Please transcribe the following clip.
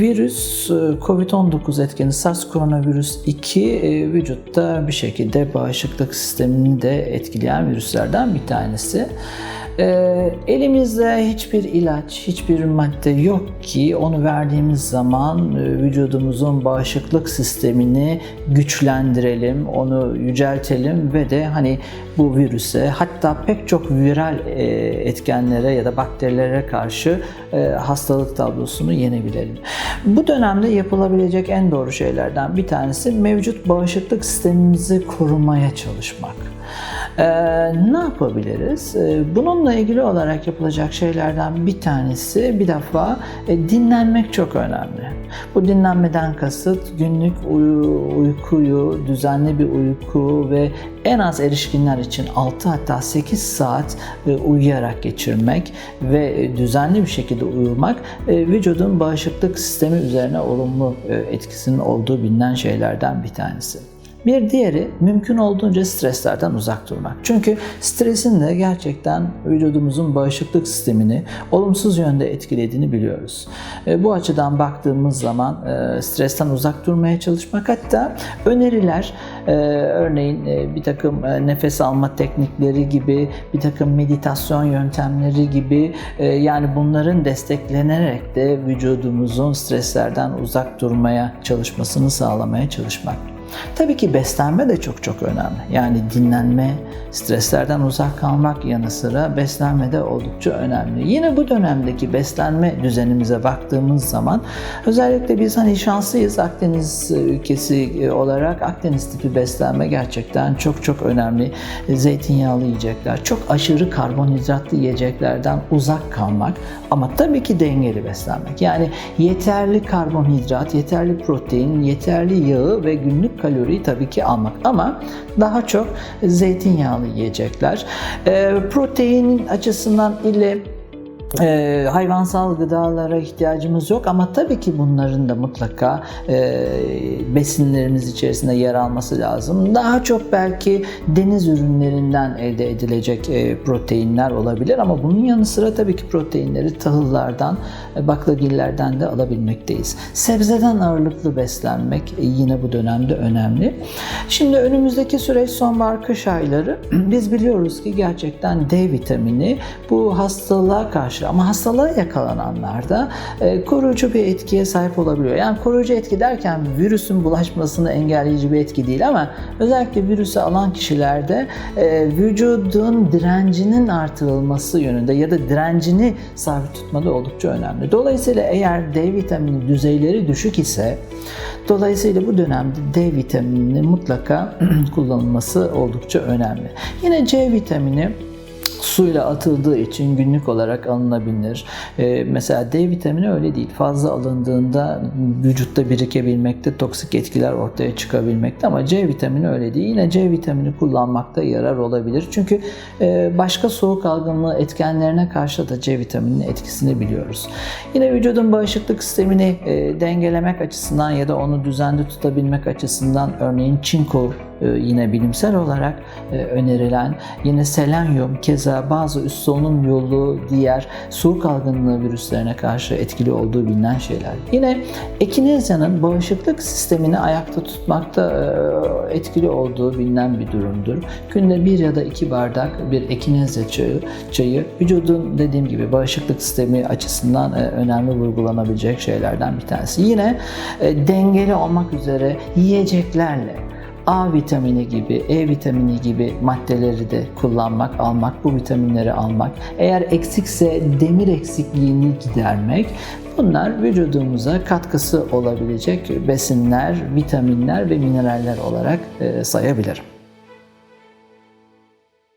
virüs, e, COVID-19 etkeni SARS koronavirüs 2 e, vücutta bir şekilde bağışıklık sistemini de etkileyen virüslerden bir tanesi. Ee, elimizde hiçbir ilaç, hiçbir madde yok ki onu verdiğimiz zaman e, vücudumuzun bağışıklık sistemini güçlendirelim, onu yüceltelim ve de hani bu virüse hatta pek çok viral e, etkenlere ya da bakterilere karşı e, hastalık tablosunu yenebilelim. Bu dönemde yapılabilecek en doğru şeylerden bir tanesi mevcut bağışıklık sistemimizi korumaya çalışmak. Ee, ne yapabiliriz? Ee, bununla ilgili olarak yapılacak şeylerden bir tanesi bir defa e, dinlenmek çok önemli. Bu dinlenmeden kasıt günlük uyu, uykuyu, düzenli bir uyku ve en az erişkinler için 6 hatta 8 saat e, uyuyarak geçirmek ve e, düzenli bir şekilde uyumak vücudun bağışıklık sistemi üzerine olumlu etkisinin olduğu bilinen şeylerden bir tanesi. Bir diğeri mümkün olduğunca streslerden uzak durmak. Çünkü stresin de gerçekten vücudumuzun bağışıklık sistemini olumsuz yönde etkilediğini biliyoruz. E, bu açıdan baktığımız zaman e, stresten uzak durmaya çalışmak hatta öneriler e, örneğin bir takım nefes alma teknikleri gibi bir takım meditasyon yöntemleri gibi yani bunların desteklenerek de vücudumuzun streslerden uzak durmaya çalışmasını sağlamaya çalışmak. Tabii ki beslenme de çok çok önemli. Yani dinlenme, streslerden uzak kalmak yanı sıra beslenme de oldukça önemli. Yine bu dönemdeki beslenme düzenimize baktığımız zaman özellikle biz hani şanslıyız Akdeniz ülkesi olarak Akdeniz tipi beslenme gerçekten çok çok önemli. Zeytinyağlı yiyecekler, çok aşırı karbonhidratlı yiyeceklerden uzak kalmak ama tabii ki dengeli beslenmek. Yani yeterli karbonhidrat, yeterli protein, yeterli yağı ve günlük kaloriyi tabii ki almak ama daha çok zeytinyağlı yiyecekler. E, protein açısından ile e, hayvansal gıdalara ihtiyacımız yok ama tabii ki bunların da mutlaka e, besinlerimiz içerisinde yer alması lazım. Daha çok belki deniz ürünlerinden elde edilecek e, proteinler olabilir ama bunun yanı sıra tabii ki proteinleri tahıllardan, e, baklagillerden de alabilmekteyiz. Sebzeden ağırlıklı beslenmek e, yine bu dönemde önemli. Şimdi önümüzdeki süreç sonbahar kış ayları. Biz biliyoruz ki gerçekten D vitamini bu hastalığa karşı karşı ama hastalığa yakalananlarda e, koruyucu bir etkiye sahip olabiliyor. Yani koruyucu etki derken virüsün bulaşmasını engelleyici bir etki değil ama özellikle virüsü alan kişilerde e, vücudun direncinin artırılması yönünde ya da direncini sabit tutmada oldukça önemli. Dolayısıyla eğer D vitamini düzeyleri düşük ise Dolayısıyla bu dönemde D vitamininin mutlaka kullanılması oldukça önemli. Yine C vitamini suyla atıldığı için günlük olarak alınabilir. Ee, mesela D vitamini öyle değil. Fazla alındığında vücutta birikebilmekte, toksik etkiler ortaya çıkabilmekte ama C vitamini öyle değil. Yine C vitamini kullanmakta yarar olabilir. Çünkü e, başka soğuk algınlığı etkenlerine karşı da C vitamininin etkisini biliyoruz. Yine vücudun bağışıklık sistemini e, dengelemek açısından ya da onu düzenli tutabilmek açısından örneğin çinko e, yine bilimsel olarak e, önerilen yine selenyum keza bazı üst solunum yolu diğer soğuk algınlığı virüslerine karşı etkili olduğu bilinen şeyler. Yine ekinezyanın bağışıklık sistemini ayakta tutmakta e, etkili olduğu bilinen bir durumdur. Günde bir ya da iki bardak bir ekinezya çayı, çayı vücudun dediğim gibi bağışıklık sistemi açısından önemli vurgulanabilecek şeylerden bir tanesi. Yine dengeli olmak üzere yiyeceklerle A vitamini gibi, E vitamini gibi maddeleri de kullanmak, almak, bu vitaminleri almak. Eğer eksikse demir eksikliğini gidermek. Bunlar vücudumuza katkısı olabilecek besinler, vitaminler ve mineraller olarak sayabilirim.